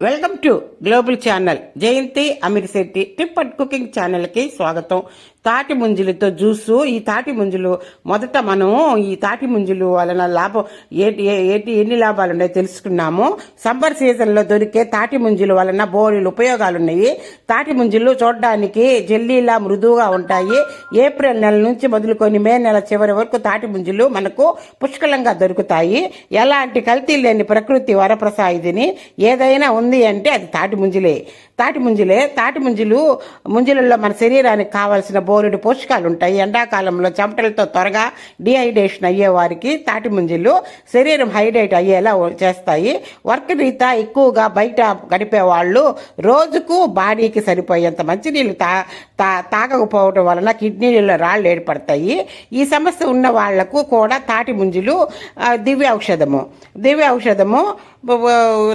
Welcome to global channel. Jayanthi Ameer Shetty tip and cooking ఛానల్కి స్వాగతం. తాటి ముంజులతో juice ఈ తాటి ముంజులు మొదట మనం ఈ తాటి ముంజులు వలన లాభం ఏటి ఏటి ఎన్ని లాభాలు ఉన్నాయో తెలుసుకున్నాము. సమ్మర్ సీజన్లో దొరికే తాటి ముంజుల వలన బోరీలు ఉపయోగాలు ఉన్నాయి తాటి ముంజులు చూడడానికి జెల్లీలా మృదువుగా ఉంటాయి. ఏప్రిల్ నెల నుంచి మొదలుకొని మే నెల చివరి వరకు తాటి ముంజులు మనకు పుష్కలంగా దొరుకుతాయి. ఎలాంటి కల్తీ లేని ప్రకృతి వరప్రసాదిని ఏదైనా ఉంది అంటే అది తాటి ముంజులే. తాటి ముంజులే తాటి ముంజులు ముంజులలో మన శరీరానికి కావాల్సిన బోలెడు పోషకాలు ఉంటాయి ఎండాకాలంలో చెమటలతో త్వరగా డిహైడ్రేషన్ అయ్యే వారికి తాటి ముంజులు శరీరం హైడ్రేట్ అయ్యేలా చేస్తాయి. వర్క్ రీతా ఎక్కువగా బయట గడిపే వాళ్ళు రోజుకు బాడీకి సరిపోయేంత మంచినీళ్ళు తా తా తాగకపోవడం వలన కిడ్నీలలో రాళ్ళు ఏర్పడతాయి. ఈ సమస్య ఉన్న వాళ్ళకు కూడా తాటి ముంజులు దివ్య ఔషధము దివ్య ఔషధము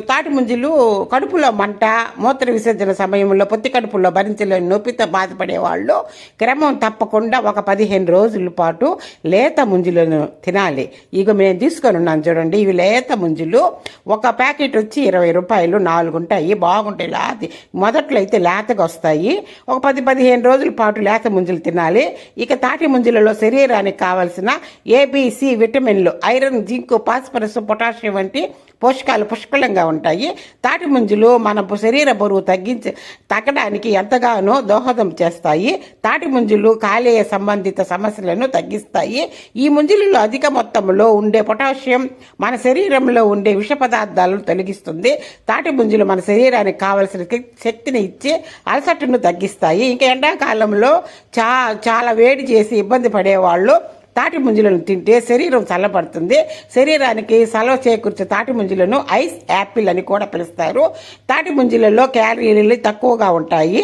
తాటి ముంజులు కడుపులో మంట మూత్ర విసర్జన సమయంలో పొత్తి కడుపులో భరించలేని నొప్పితో బాధపడే వాళ్ళు క్రమం తప్పకుండా ఒక పదిహేను రోజుల పాటు లేత ముంజులను తినాలి. ఇక మేము తీసుకొని ఉన్నాను చూడండి. ఇవి లేత ముంజులు. ఒక ప్యాకెట్ వచ్చి ఇరవై రూపాయలు. నాలుగు ఉంటాయి. బాగుంటాయి. లేత మొదట్లో అయితే లేతగా వస్తాయి. ఒక పది పదిహేను రోజుల పాటు లేత ముంజులు తినాలి. ఇక తాటి ముంజులలో శరీరానికి కావలసిన ఏబిసి విటమిన్లు ఐరన్ జింక్ ఫాస్ఫరస్ పొటాషియం వంటి పోషకాలు పుష్కలంగా ఉంటాయి. తాటి ముంజులు మన శరీర బరువు తగ్గించి తగ్గడానికి ఎంతగానో దోహదం చేస్తాయి. తాటి ముంజులు కాలేయ సంబంధిత సమస్యలను తగ్గిస్తాయి. ఈ ముంజులలో అధిక మొత్తంలో ఉండే పొటాషియం మన శరీరంలో ఉండే విష పదార్థాలను తొలగిస్తుంది. తాటి ముంజులు మన శరీరానికి కావలసిన శక్తిని ఇచ్చి అలసటను తగ్గిస్తాయి. ఇంకా ఎండాకాలంలో చా చాలా వేడి చేసి ఇబ్బంది పడేవాళ్ళు తాటి ముంజులను తింటే శరీరం చల్లబడుతుంది. శరీరానికి సలవ చేకూర్చే తాటి ముంజులను ఐస్ యాపిల్ అని కూడా పిలుస్తారు. తాటి ముంజులలో క్యాలరీలు తక్కువగా ఉంటాయి.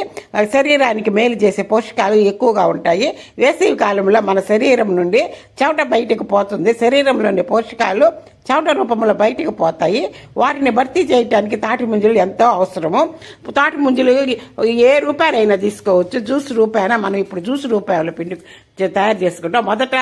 శరీరానికి మేలు చేసే పోషకాలు ఎక్కువగా ఉంటాయి. వేసవి కాలంలో మన శరీరం నుండి చెమట బయటకు పోతుంది. శరీరంలోని పోషకాలు చెమట రూపంలో బయటకు పోతాయి. వాటిని భర్తీ చేయడానికి తాటి ముంజలు ఎంతో అవసరము. తాటి ముంజలు ఏ రూపాయలైనా తీసుకోవచ్చు. జ్యూస్ రూపాయన మనం ఇప్పుడు జ్యూస్ రూపాయలు పిండి తయారు చేసుకుంటాం. మొదట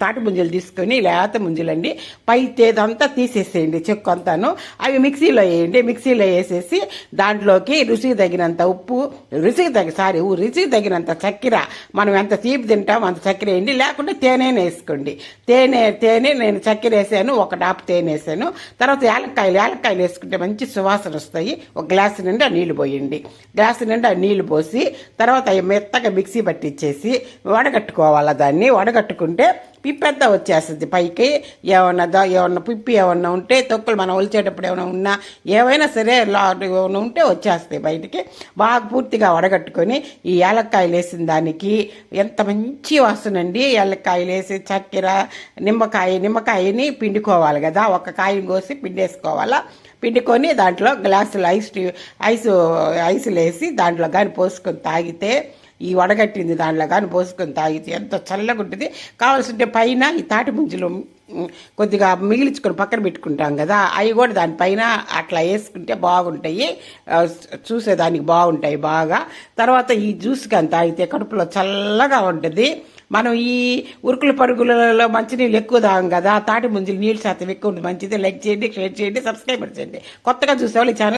తాటి ముంజలు తీసుకొని లేత ముంజలండి. పై తేదంతా తీసేసేయండి చెక్కు అంతాను. అవి మిక్సీలో వేయండి. మిక్సీలో వేసేసి దాంట్లోకి రుచికి తగినంత ఉప్పు రుచికి తగి సారీ రుచికి తగినంత చక్కెర. మనం ఎంత తీపి తింటాం అంత చక్కెర వేయండి. లేకుంటే తేనె వేసుకోండి. తేనె తేనె నేను చక్కెర వేసాను. ఒక డాప్ తేనె వేసాను తర్వాత యాలక్కాయలు యాలక్కాయలు వేసుకుంటే మంచి సువాసన వస్తాయి. ఒక గ్లాసు నిండా నీళ్ళు పోయండి. గ్లాసు నిండా నీళ్ళు పోసి తర్వాత అవి మెత్తగా మిక్సీ పట్టించేసి వడగట్టుకోవాలి దాన్ని. వడగట్టుకుంటే పిప్పంతా వచ్చేస్తుంది. పైకి ఏమన్నా దా ఏమన్నా పిప్పి ఏమన్నా ఉంటే తొక్కులు మనం ఒలిచేటప్పుడు ఏమైనా ఉన్నా ఏవైనా సరే లా ఏమైనా ఉంటే వచ్చేస్తాయి బయటికి. బాగా పూర్తిగా వడగట్టుకొని ఈ యాలక్కాయలు వేసిన దానికి ఎంత మంచి వాసన అండి. వేసి చక్కెర నిమ్మకాయ నిమ్మకాయని పిండుకోవాలి కదా. ఒక కాయని కోసి పిండేసుకోవాలా. పిండుకొని దాంట్లో గ్లాసులు ఐస్ ఐస్ ఐసులు వేసి దాంట్లో కానీ పోసుకొని తాగితే ఈ వడగట్టింది దాంట్లో కానీ పోసుకొని తాగితే ఎంత చల్లగా ఉంటుంది. కావాల్సింటే పైన ఈ తాటి ముంజులు కొద్దిగా మిగిలించుకొని పక్కన పెట్టుకుంటాం కదా అవి కూడా దానిపైన అట్లా వేసుకుంటే బాగుంటాయి. చూసేదానికి బాగుంటాయి బాగా. తర్వాత ఈ జ్యూస్ కానీ తాగితే కడుపులో చల్లగా ఉంటుంది. మనం ఈ ఉరుకుల పరుగులలో మంచినీళ్ళు ఎక్కువ తాగం కదా తాటి ముంజులు నీళ్ళు శాతం ఎక్కువ ఉంటుంది మంచిది. లైక్ చేయండి షేర్ చేయండి సబ్స్క్రైబ్ చేయండి. కొత్తగా చూసేవాళ్ళు ఈ ఛానల్